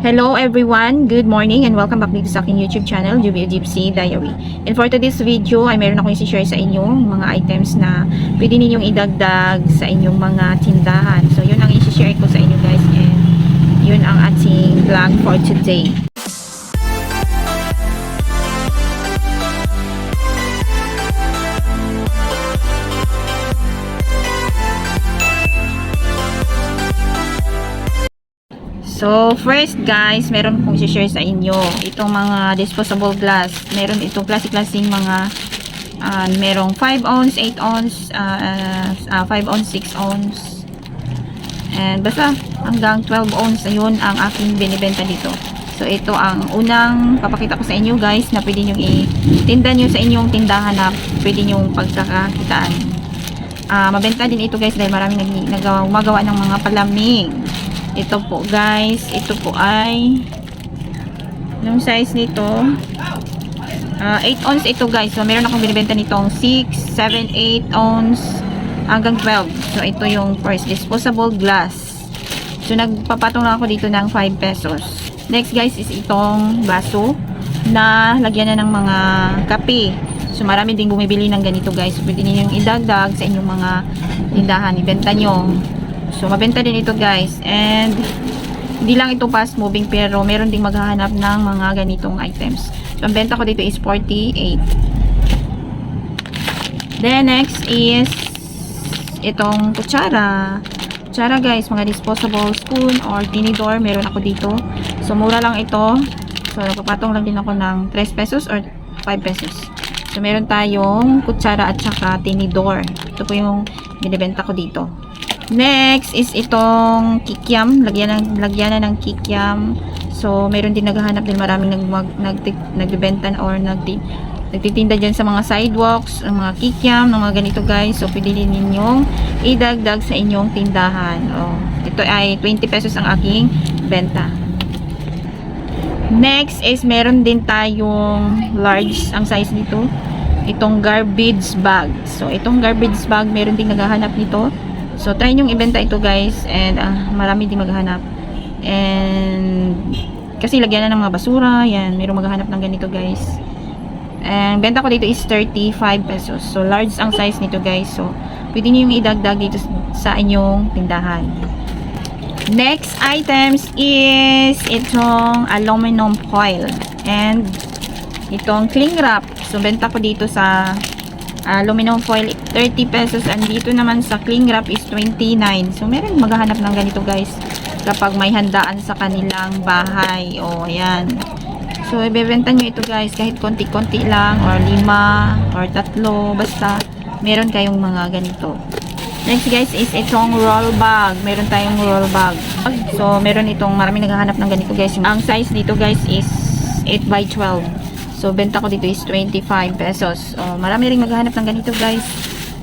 Hello everyone, good morning and welcome back dito sa aking YouTube channel, Jubio Gypsy Diary. And for today's video ay meron akong isi-share sa inyo mga items na pwede ninyong idagdag sa inyong mga tindahan. So yun ang isi-share ko sa inyo guys and yun ang ating vlog for today. So, first guys, meron kong share sa inyo. Itong mga disposable glass. Meron itong klase-klaseng mga uh, merong 5 ounce, 8 ounce, uh, uh, 5 ounce, 6 ounce. And basta hanggang 12 ounce ayun ang aking binibenta dito. So, ito ang unang papakita ko sa inyo guys na pwede nyo itinda nyo sa inyong tindahan na pwede nyo pagkakakitaan. Uh, mabenta din ito guys dahil maraming nag nagawa, gumagawa ng mga palamig. Ito po guys, ito po ay yung size nito uh, 8 ounce ito guys. So meron akong binibenta nitong 6, 7, 8 ounce hanggang 12. So ito yung first disposable glass. So nagpapatong lang ako dito ng 5 pesos. Next guys is itong baso na lagyan na ng mga kape. So marami ding bumibili ng ganito guys. So, pwede ninyong idagdag sa inyong mga tindahan, ibenta nyo. So, mabenta din ito guys. And, hindi lang ito fast moving pero meron ding maghahanap ng mga ganitong items. So, ang benta ko dito is 48. Then, next is itong kutsara. Kutsara guys, mga disposable spoon or tinidor. Meron ako dito. So, mura lang ito. So, nagpapatong lang din ako ng 3 pesos or 5 pesos. So, meron tayong kutsara at saka tinidor. Ito po yung binibenta ko dito. Next is itong kikiam. Lagyan, ng, lagyan na ng kikiam. So, meron din naghahanap din maraming nag, mag, nag, nagbibenta or nag, nagtitinda dyan sa mga sidewalks, ng mga kikiam, ng mga ganito guys. So, pwede din ninyong idagdag sa inyong tindahan. Oh, ito ay 20 pesos ang aking benta. Next is meron din tayong large ang size nito. Itong garbage bag. So, itong garbage bag, meron din naghahanap nito. So, try nyo ibenta ito guys. And, uh, marami din maghahanap. And, kasi lagyan na ng mga basura. Yan, mayroong maghahanap ng ganito guys. And, benta ko dito is 35 pesos. So, large ang size nito guys. So, pwede nyo yung idagdag dito sa inyong tindahan. Next items is itong aluminum foil. And, itong cling wrap. So, benta ko dito sa aluminum foil 30 pesos. And dito naman sa cling wrap is 29 so meron maghahanap ng ganito guys. Kapag may handaan sa kanilang bahay. O oh, ayan. So ibebenta nyo ito guys. Kahit konti-konti lang or lima or tatlo. Basta meron kayong mga ganito. Next guys is itong roll bag. Meron tayong roll bag. So meron itong maraming naghahanap ng ganito guys. Ang size dito guys is 8 by 12 So, benta ko dito is 25 pesos. Oh, marami rin maghahanap ng ganito, guys.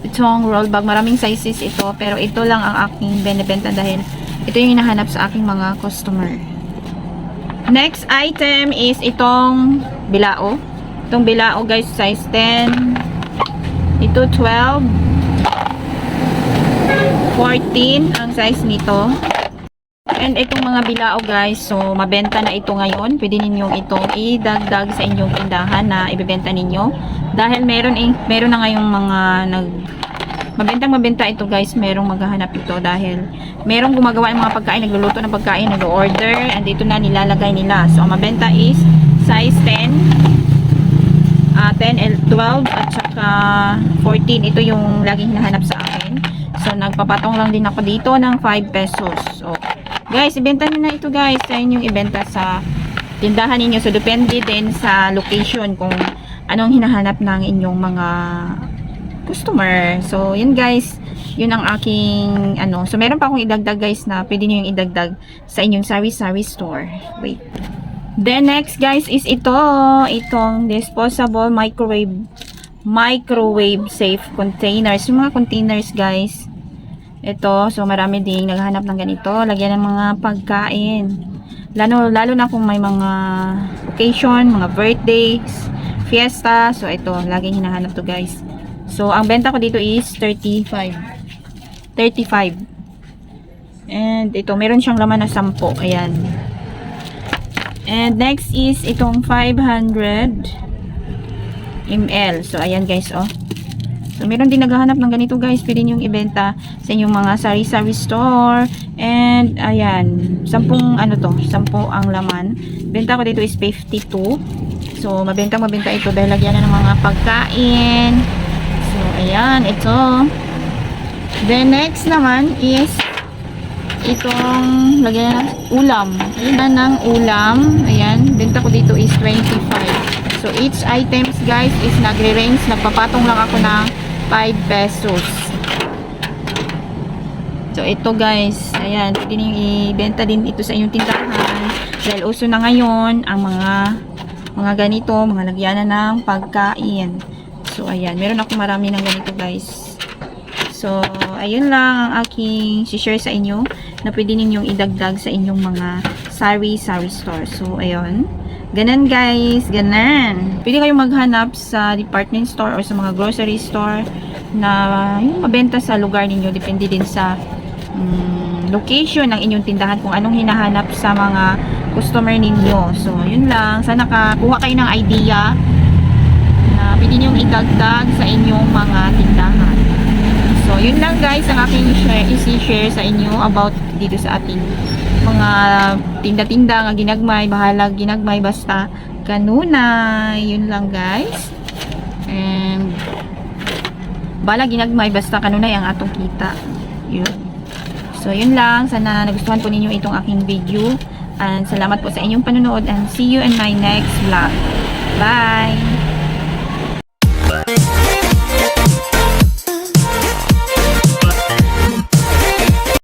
Itong roll bag. Maraming sizes ito. Pero ito lang ang aking benebenta dahil ito yung hinahanap sa aking mga customer. Next item is itong bilao. Itong bilao, guys, size 10. Ito 12. 14 ang size nito. And itong mga bilao guys, so mabenta na ito ngayon. Pwede ninyong itong idagdag sa inyong tindahan na ibebenta ninyo. Dahil meron, eh, meron na ngayong mga nag mabentang mabenta ito guys. Merong maghahanap ito dahil merong gumagawa ng mga pagkain, nagluluto ng pagkain, nag-order, and dito na nilalagay nila. So ang mabenta is size 10, uh, 10, 12, at saka 14. Ito yung laging hinahanap sa akin. So nagpapatong lang din ako dito ng 5 pesos. So Guys, ibenta nyo na ito guys. Sa inyong ibenta sa tindahan ninyo. So, depende din sa location kung anong hinahanap ng inyong mga customer. So, yun guys. Yun ang aking ano. So, meron pa akong idagdag guys na pwede nyo yung idagdag sa inyong sari-sari store. Wait. Then, next guys is ito. Itong disposable microwave microwave safe containers. Yung mga containers guys ito, so marami ding naghahanap ng ganito. Lagyan ng mga pagkain. Lalo, lalo na kung may mga occasion, mga birthdays, fiesta. So ito, laging hinahanap to guys. So ang benta ko dito is 35. 35. And ito, meron siyang laman na 10. Ayan. And next is itong 500 ml. So, ayan guys, oh. So, meron din naghahanap ng ganito guys. Pwede nyo ibenta sa inyong mga sari-sari store. And, ayan. Sampung, ano to? Sampu ang laman. Benta ko dito is 52. So, mabenta mabenta ito dahil lagyan na ng mga pagkain. So, ayan. Ito. Then, next naman is itong lagyan ng ulam. Yan ng ulam. Ayan. Benta ko dito is 25. So, each items guys is nagre-range. Nagpapatong lang ako ng 5 pesos. So, ito guys. Ayan. Pwede nyo ibenta din ito sa inyong tindahan. Dahil uso na ngayon ang mga mga ganito, mga lagyanan ng pagkain. So, ayan. Meron ako marami ng ganito guys. So, ayun lang ang aking share sa inyo na pwede ninyong idagdag sa inyong mga sari-sari store. So, ayun. Ganan guys, ganan. Pwede kayong maghanap sa department store or sa mga grocery store na yung mabenta sa lugar ninyo. Depende din sa mm, location ng inyong tindahan kung anong hinahanap sa mga customer ninyo. So, yun lang. Sana kakuha kayo ng idea na pwede nyong idagdag sa inyong mga tindahan. So, yun lang guys ang aking share, isi-share sa inyo about dito sa ating mga tinda-tinda nga ginagmay, bahala ginagmay basta kanunay. Yun lang guys. And bahala ginagmay basta kanunay ang atong kita. Yun. So, yun lang. Sana nagustuhan po ninyo itong aking video. And salamat po sa inyong panonood and see you in my next vlog. Bye!